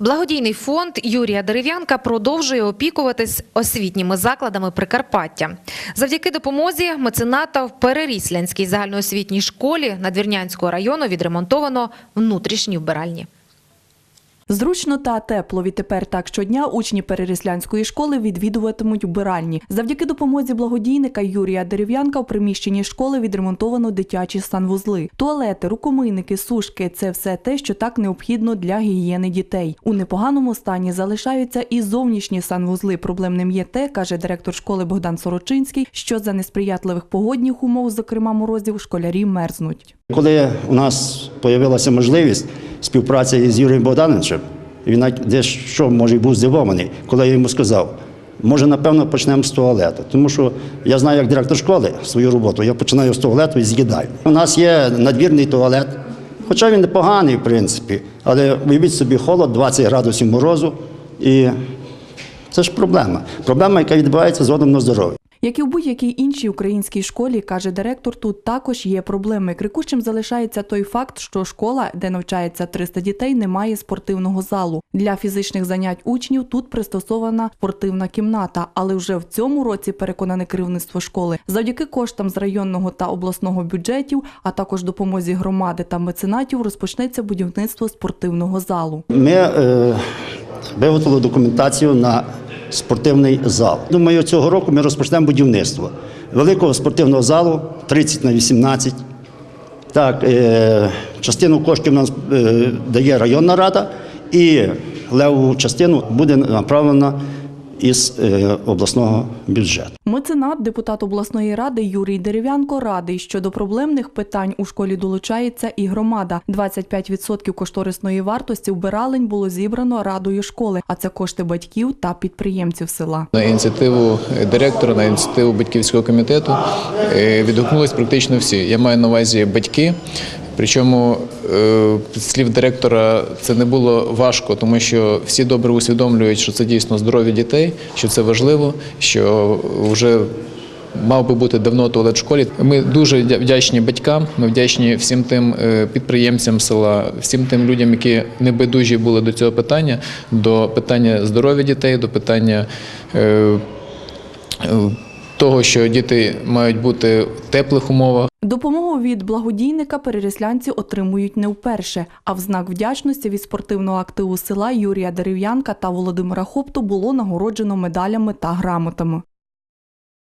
Благодійний фонд Юрія Дерев'янка продовжує опікуватись освітніми закладами Прикарпаття. Завдяки допомозі мецената в Переріслянській загальноосвітній школі Надвірнянського району відремонтовано внутрішні вбиральні. Зручно та тепло відтепер так щодня учні Переріслянської школи відвідуватимуть вбиральні. Завдяки допомозі благодійника Юрія Дерев'янка в приміщенні школи відремонтовано дитячі санвузли. Туалети, рукомийники, сушки це все те, що так необхідно для гігієни дітей. У непоганому стані залишаються і зовнішні санвузли. Проблемним є те, каже директор школи Богдан Сорочинський, що за несприятливих погодних умов, зокрема морозів, школярі мерзнуть. Коли у нас з'явилася можливість співпраці з Юрієм Богдановичем, він навіть дещо може був здивований, коли я йому сказав, може, напевно, почнемо з туалету. Тому що я знаю, як директор школи свою роботу, я починаю з туалету і з'їдаю. У нас є надвірний туалет, хоча він непоганий, в принципі, але уявіть собі холод, 20 градусів морозу, і це ж проблема. Проблема, яка відбувається згодом на здоров'я. Як і в будь-якій іншій українській школі, каже директор, тут також є проблеми. Крикущим залишається той факт, що школа, де навчається 300 дітей, не має спортивного залу. Для фізичних занять учнів тут пристосована спортивна кімната. Але вже в цьому році переконане керівництво школи, завдяки коштам з районного та обласного бюджетів, а також допомозі громади та меценатів, розпочнеться будівництво спортивного залу. Ми е, виготовили документацію на спортивний зал. Думаю, цього року ми розпочнемо будівництво великого спортивного залу 30 на 18. Так, е, частину коштів нам е, дає районна рада, і леву частину буде направлена із е, обласного бюджету. Меценат, депутат обласної ради Юрій Дерев'янко радий, що до проблемних питань у школі долучається і громада. 25% кошторисної вартості вбиралень було зібрано радою школи, а це кошти батьків та підприємців села. На ініціативу директора, на ініціативу батьківського комітету е, відгукнулись практично всі. Я маю на увазі батьки. Причому е, слів директора це не було важко, тому що всі добре усвідомлюють, що це дійсно здоров'я дітей, що це важливо, що вже мав би бути давно туалет в школі. Ми дуже вдячні батькам. Ми вдячні всім тим е, підприємцям села, всім тим людям, які небайдужі були до цього питання, до питання здоров'я дітей, до питання. Того, що діти мають бути в теплих умовах, Допомогу від благодійника переріслянці отримують не вперше. А в знак вдячності від спортивного активу села Юрія Дерев'янка та Володимира Хопту було нагороджено медалями та грамотами.